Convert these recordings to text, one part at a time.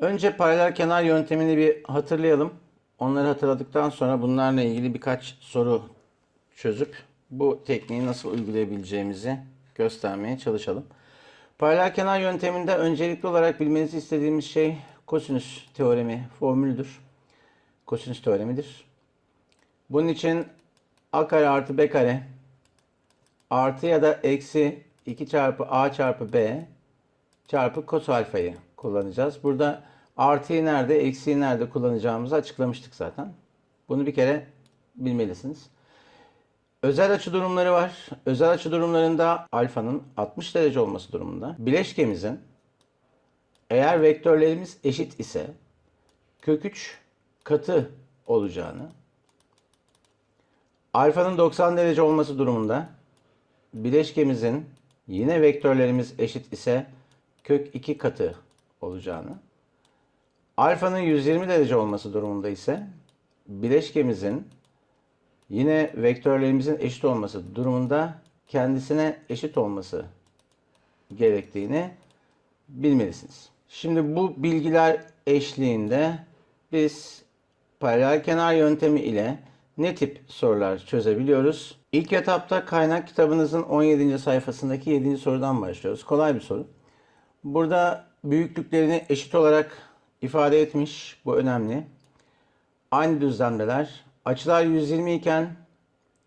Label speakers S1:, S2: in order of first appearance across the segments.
S1: Önce paralel kenar yöntemini bir hatırlayalım. Onları hatırladıktan sonra bunlarla ilgili birkaç soru çözüp bu tekniği nasıl uygulayabileceğimizi göstermeye çalışalım. Paralel kenar yönteminde öncelikli olarak bilmenizi istediğimiz şey kosinüs teoremi formülüdür. Kosinüs teoremidir. Bunun için a kare artı b kare artı ya da eksi 2 çarpı a çarpı b çarpı kos alfayı kullanacağız. Burada artıyı nerede, eksiği nerede kullanacağımızı açıklamıştık zaten. Bunu bir kere bilmelisiniz. Özel açı durumları var. Özel açı durumlarında alfanın 60 derece olması durumunda bileşkemizin eğer vektörlerimiz eşit ise kök 3 katı olacağını, alfanın 90 derece olması durumunda bileşkemizin yine vektörlerimiz eşit ise kök 2 katı olacağını, alfanın 120 derece olması durumunda ise bileşkemizin yine vektörlerimizin eşit olması durumunda kendisine eşit olması gerektiğini bilmelisiniz. Şimdi bu bilgiler eşliğinde biz paralel kenar yöntemi ile ne tip sorular çözebiliyoruz? İlk etapta kaynak kitabınızın 17. sayfasındaki 7. sorudan başlıyoruz. Kolay bir soru. Burada büyüklüklerini eşit olarak ifade etmiş. Bu önemli. Aynı düzlemdeler. Açılar 120 iken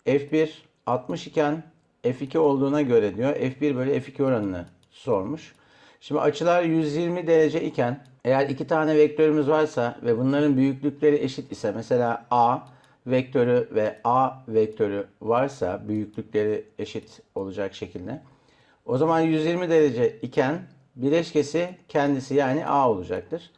S1: F1 60 iken F2 olduğuna göre diyor. F1 bölü F2 oranını sormuş. Şimdi açılar 120 derece iken eğer iki tane vektörümüz varsa ve bunların büyüklükleri eşit ise mesela A vektörü ve A vektörü varsa büyüklükleri eşit olacak şekilde. O zaman 120 derece iken bileşkesi kendisi yani A olacaktır.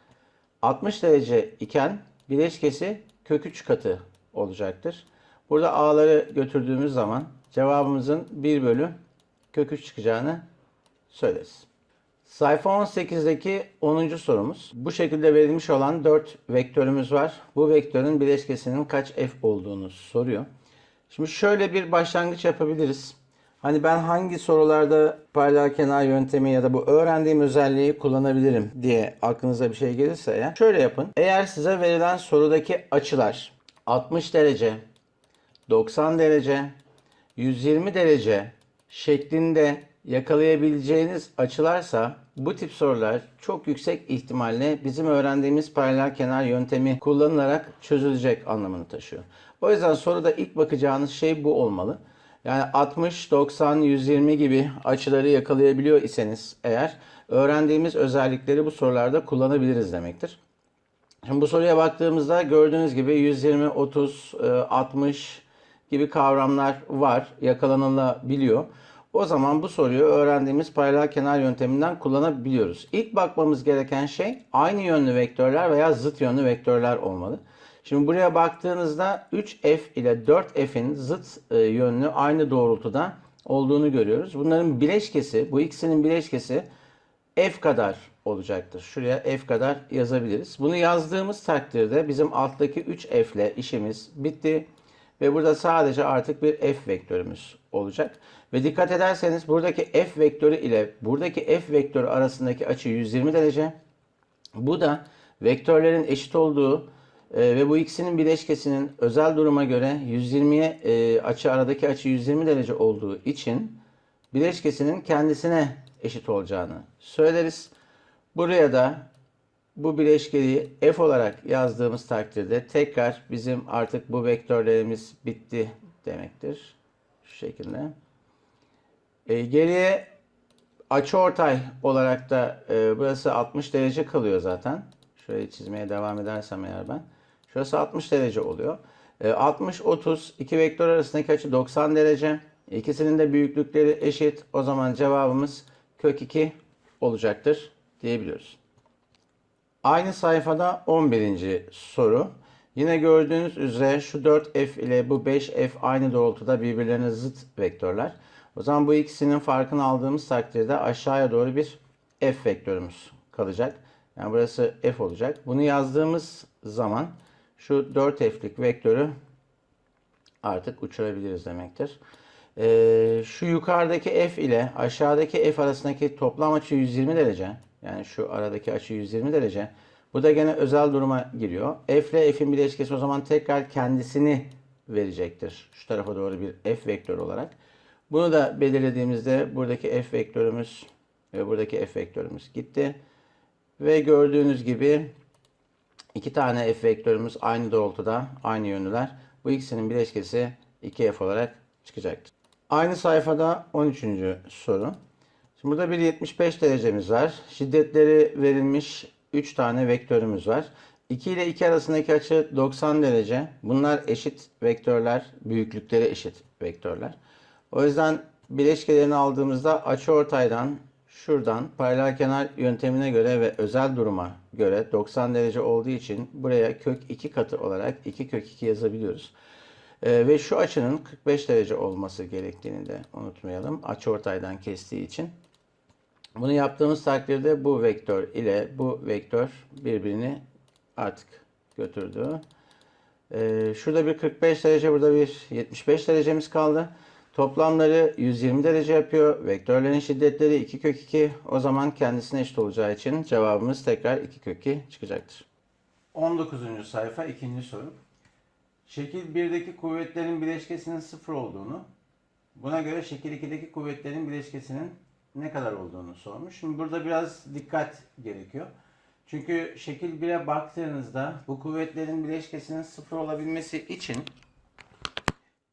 S1: 60 derece iken bileşkesi kök 3 katı olacaktır. Burada A'ları götürdüğümüz zaman cevabımızın 1 bölü kök 3 çıkacağını söyleriz. Sayfa 18'deki 10. sorumuz. Bu şekilde verilmiş olan 4 vektörümüz var. Bu vektörün bileşkesinin kaç f olduğunu soruyor. Şimdi şöyle bir başlangıç yapabiliriz. Hani ben hangi sorularda paralel kenar yöntemi ya da bu öğrendiğim özelliği kullanabilirim diye aklınıza bir şey gelirse eğer şöyle yapın. Eğer size verilen sorudaki açılar 60 derece, 90 derece, 120 derece şeklinde yakalayabileceğiniz açılarsa bu tip sorular çok yüksek ihtimalle bizim öğrendiğimiz paralel kenar yöntemi kullanılarak çözülecek anlamını taşıyor. O yüzden soruda ilk bakacağınız şey bu olmalı. Yani 60, 90, 120 gibi açıları yakalayabiliyor iseniz eğer öğrendiğimiz özellikleri bu sorularda kullanabiliriz demektir. Şimdi bu soruya baktığımızda gördüğünüz gibi 120, 30, 60 gibi kavramlar var. Yakalanılabiliyor. O zaman bu soruyu öğrendiğimiz paralel kenar yönteminden kullanabiliyoruz. İlk bakmamız gereken şey aynı yönlü vektörler veya zıt yönlü vektörler olmalı. Şimdi buraya baktığınızda 3f ile 4f'in zıt e, yönlü aynı doğrultuda olduğunu görüyoruz. Bunların bileşkesi, bu ikisinin bileşkesi f kadar olacaktır. Şuraya f kadar yazabiliriz. Bunu yazdığımız takdirde bizim alttaki 3f ile işimiz bitti. Ve burada sadece artık bir f vektörümüz olacak. Ve dikkat ederseniz buradaki f vektörü ile buradaki f vektörü arasındaki açı 120 derece. Bu da vektörlerin eşit olduğu e, ve bu ikisinin bileşkesinin özel duruma göre 120'ye e, açı aradaki açı 120 derece olduğu için bileşkesinin kendisine eşit olacağını söyleriz. Buraya da bu bileşkeyi f olarak yazdığımız takdirde tekrar bizim artık bu vektörlerimiz bitti demektir. Şu şekilde. E, geriye açıortay olarak da e, burası 60 derece kalıyor zaten. Şöyle çizmeye devam edersem eğer ben. Şurası 60 derece oluyor. E, 60 30 iki vektör arasındaki açı 90 derece. İkisinin de büyüklükleri eşit. O zaman cevabımız kök 2 olacaktır diyebiliyoruz. Aynı sayfada 11. soru. Yine gördüğünüz üzere şu 4f ile bu 5f aynı doğrultuda birbirlerine zıt vektörler. O zaman bu ikisinin farkını aldığımız takdirde aşağıya doğru bir f vektörümüz kalacak. Yani burası f olacak. Bunu yazdığımız zaman şu 4f'lik vektörü artık uçurabiliriz demektir. Ee, şu yukarıdaki f ile aşağıdaki f arasındaki toplam açı 120 derece. Yani şu aradaki açı 120 derece. Bu da gene özel duruma giriyor. F ile f'in bileşkesi o zaman tekrar kendisini verecektir. Şu tarafa doğru bir f vektörü olarak. Bunu da belirlediğimizde buradaki f vektörümüz ve buradaki f vektörümüz gitti. Ve gördüğünüz gibi iki tane f vektörümüz aynı doğrultuda, aynı yönlüler. Bu ikisinin bileşkesi 2f olarak çıkacaktır. Aynı sayfada 13. soru. Şimdi burada bir 75 derecemiz var. Şiddetleri verilmiş 3 tane vektörümüz var. 2 ile 2 arasındaki açı 90 derece. Bunlar eşit vektörler, büyüklükleri eşit vektörler. O yüzden bileşkelerini aldığımızda açıortaydan şuradan paralel kenar yöntemine göre ve özel duruma göre 90 derece olduğu için buraya kök 2 katı olarak 2 kök 2 yazabiliyoruz. Ee, ve şu açının 45 derece olması gerektiğini de unutmayalım. Açıortaydan kestiği için. Bunu yaptığımız takdirde bu vektör ile bu vektör birbirini artık götürdü. Ee, şurada bir 45 derece, burada bir 75 derecemiz kaldı. Toplamları 120 derece yapıyor. Vektörlerin şiddetleri 2 kök 2. O zaman kendisine eşit olacağı için cevabımız tekrar 2 kök 2 çıkacaktır. 19. sayfa ikinci soru. Şekil 1'deki kuvvetlerin bileşkesinin sıfır olduğunu, buna göre şekil 2'deki kuvvetlerin bileşkesinin ne kadar olduğunu sormuş. Şimdi burada biraz dikkat gerekiyor. Çünkü şekil 1'e baktığınızda bu kuvvetlerin bileşkesinin sıfır olabilmesi için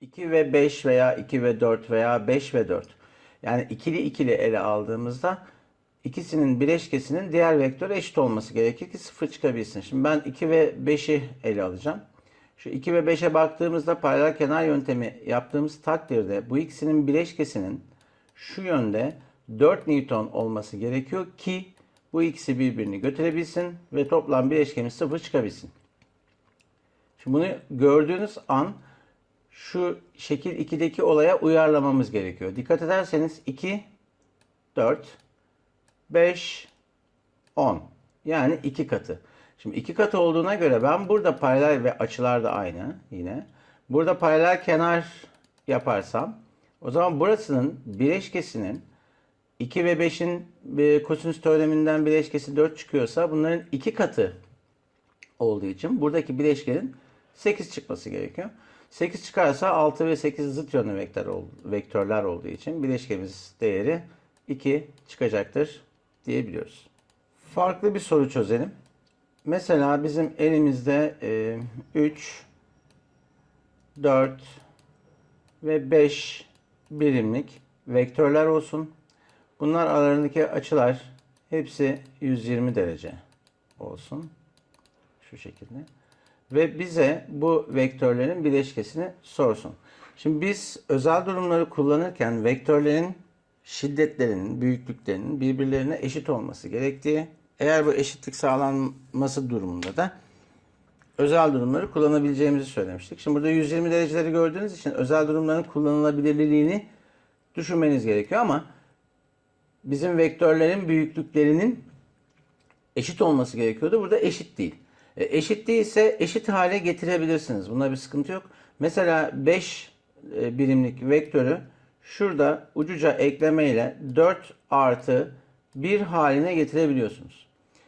S1: 2 ve 5 veya 2 ve 4 veya 5 ve 4 yani ikili ikili ele aldığımızda ikisinin bileşkesinin diğer vektöre eşit olması gerekir ki sıfır çıkabilsin. Şimdi ben 2 ve 5'i ele alacağım. Şu 2 ve 5'e baktığımızda paralel kenar yöntemi yaptığımız takdirde bu ikisinin bileşkesinin şu yönde 4 Newton olması gerekiyor ki bu ikisi birbirini götürebilsin ve toplam bileşkemiz sıfır çıkabilsin. Şimdi bunu gördüğünüz an şu şekil 2'deki olaya uyarlamamız gerekiyor. Dikkat ederseniz 2, 4, 5, 10. Yani 2 katı. Şimdi 2 katı olduğuna göre ben burada paralel ve açılar da aynı yine. Burada paralel kenar yaparsam o zaman burasının bileşkesinin 2 ve 5'in e, kosinüs teoreminden bileşkesi 4 çıkıyorsa bunların 2 katı olduğu için buradaki bileşkenin 8 çıkması gerekiyor. 8 çıkarsa 6 ve 8 zıt yönlü vektör, vektörler olduğu için bileşkemiz değeri 2 çıkacaktır diyebiliyoruz. Farklı bir soru çözelim. Mesela bizim elimizde e, 3, 4 ve 5 birimlik vektörler olsun. Bunlar aralarındaki açılar hepsi 120 derece olsun. Şu şekilde. Ve bize bu vektörlerin bileşkesini sorsun. Şimdi biz özel durumları kullanırken vektörlerin şiddetlerinin, büyüklüklerinin birbirlerine eşit olması gerektiği, eğer bu eşitlik sağlanması durumunda da özel durumları kullanabileceğimizi söylemiştik. Şimdi burada 120 dereceleri gördüğünüz için özel durumların kullanılabilirliğini düşünmeniz gerekiyor ama bizim vektörlerin büyüklüklerinin eşit olması gerekiyordu. Burada eşit değil. E, Eşit değilse eşit hale getirebilirsiniz. Bunda bir sıkıntı yok. Mesela 5 e, birimlik vektörü şurada ucuca eklemeyle 4 artı 1 haline getirebiliyorsunuz.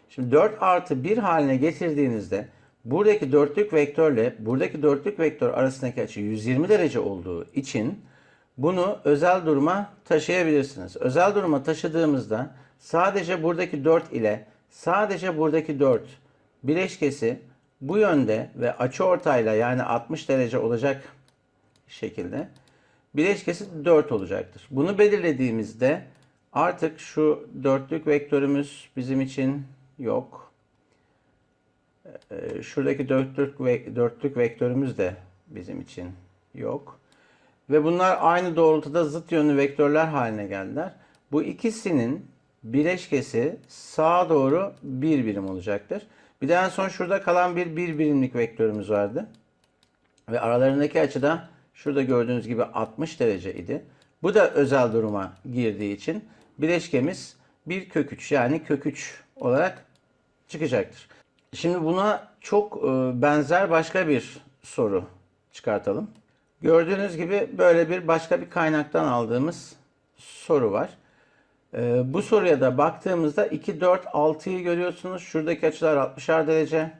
S1: Şimdi 4 artı 1 haline getirdiğinizde buradaki dörtlük vektörle buradaki dörtlük vektör arasındaki açı 120 derece olduğu için bunu özel duruma taşıyabilirsiniz. Özel duruma taşıdığımızda sadece buradaki 4 ile sadece buradaki 4 bileşkesi bu yönde ve açıortayla yani 60 derece olacak şekilde bileşkesi 4 olacaktır. Bunu belirlediğimizde artık şu dörtlük vektörümüz bizim için yok. Ee, Şuradaki dörtlük, dörtlük vektörümüz de bizim için yok. Ve bunlar aynı doğrultuda zıt yönlü vektörler haline geldiler. Bu ikisinin bileşkesi sağa doğru bir birim olacaktır. Bir de en son şurada kalan bir bir birimlik vektörümüz vardı. Ve aralarındaki açı da şurada gördüğünüz gibi 60 derece idi. Bu da özel duruma girdiği için bileşkemiz bir kök 3 yani kök 3 olarak çıkacaktır. Şimdi buna çok e, benzer başka bir soru çıkartalım. Gördüğünüz gibi böyle bir başka bir kaynaktan aldığımız soru var. Ee, bu soruya da baktığımızda 2, 4, 6'yı görüyorsunuz. Şuradaki açılar 60'ar derece.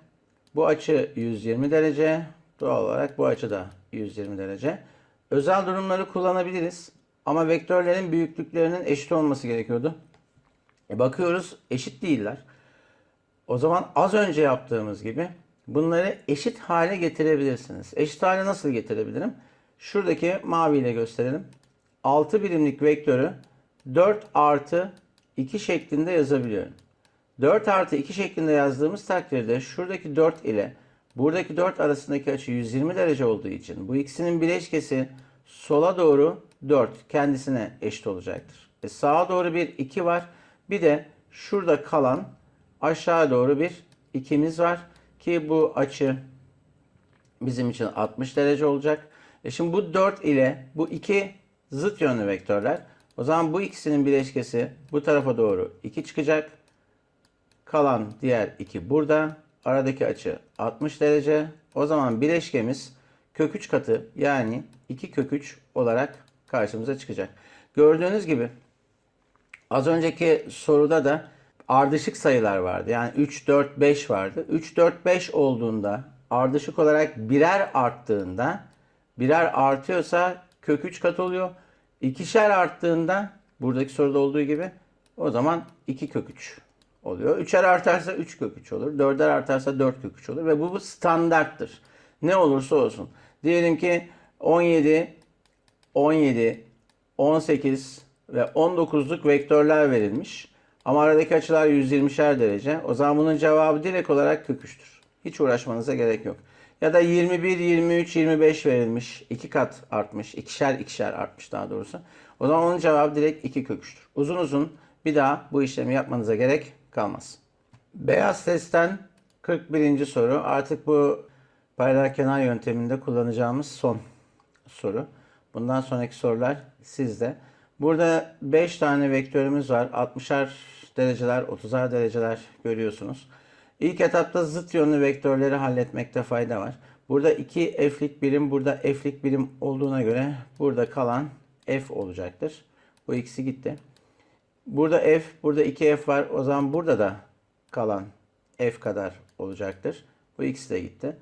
S1: Bu açı 120 derece. Doğal olarak bu açı da 120 derece. Özel durumları kullanabiliriz. Ama vektörlerin büyüklüklerinin eşit olması gerekiyordu. E bakıyoruz eşit değiller. O zaman az önce yaptığımız gibi bunları eşit hale getirebilirsiniz. Eşit hale nasıl getirebilirim? Şuradaki maviyle gösterelim. 6 birimlik vektörü 4 artı 2 şeklinde yazabiliyorum. 4 artı 2 şeklinde yazdığımız takdirde şuradaki 4 ile buradaki 4 arasındaki açı 120 derece olduğu için bu ikisinin bileşkesi sola doğru 4 kendisine eşit olacaktır. E sağa doğru bir 2 var. Bir de şurada kalan aşağı doğru bir 2'miz var ki bu açı bizim için 60 derece olacak. E şimdi bu 4 ile bu 2 zıt yönlü vektörler. O zaman bu ikisinin bileşkesi bu tarafa doğru 2 çıkacak. Kalan diğer 2 burada. Aradaki açı 60 derece. O zaman bileşkemiz kök 3 katı yani 2 kök 3 olarak karşımıza çıkacak. Gördüğünüz gibi Az önceki soruda da ardışık sayılar vardı. Yani 3, 4, 5 vardı. 3, 4, 5 olduğunda ardışık olarak birer arttığında birer artıyorsa kök 3 kat oluyor. İkişer arttığında buradaki soruda olduğu gibi o zaman 2 kök 3 oluyor. Üçer artarsa 3 kök 3 olur. Dörder artarsa 4 kök 3 olur. Ve bu, bu standarttır. Ne olursa olsun. Diyelim ki 17, 17, 18 ve 19'luk vektörler verilmiş. Ama aradaki açılar 120'şer derece. O zaman bunun cevabı direkt olarak kök 3'tür. Hiç uğraşmanıza gerek yok. Ya da 21, 23, 25 verilmiş. 2 kat artmış. ikişer ikişer artmış daha doğrusu. O zaman onun cevabı direkt 2 kök 3'tür. Uzun uzun bir daha bu işlemi yapmanıza gerek kalmaz. Beyaz testten 41. soru. Artık bu paralel kenar yönteminde kullanacağımız son soru. Bundan sonraki sorular sizde. Burada 5 tane vektörümüz var. 60'ar dereceler, 30'ar dereceler görüyorsunuz. İlk etapta zıt yönlü vektörleri halletmekte fayda var. Burada 2 f'lik birim, burada f'lik birim olduğuna göre burada kalan f olacaktır. Bu ikisi gitti. Burada f, burada 2f var. O zaman burada da kalan f kadar olacaktır. Bu ikisi de gitti.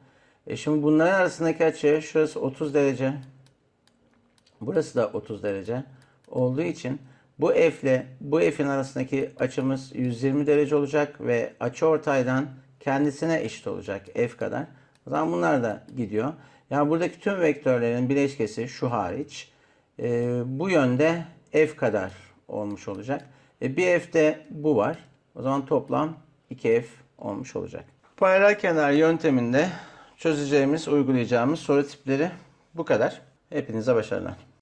S1: E şimdi bunların arasındaki açı şurası 30 derece. Burası da 30 derece olduğu için bu f ile bu f'in arasındaki açımız 120 derece olacak ve açı ortaydan kendisine eşit olacak f kadar. O zaman bunlar da gidiyor. Yani buradaki tüm vektörlerin bileşkesi şu hariç e, bu yönde f kadar olmuş olacak. E, bir f'de bu var. O zaman toplam 2f olmuş olacak. Paralel kenar yönteminde çözeceğimiz, uygulayacağımız soru tipleri bu kadar. Hepinize başarılar.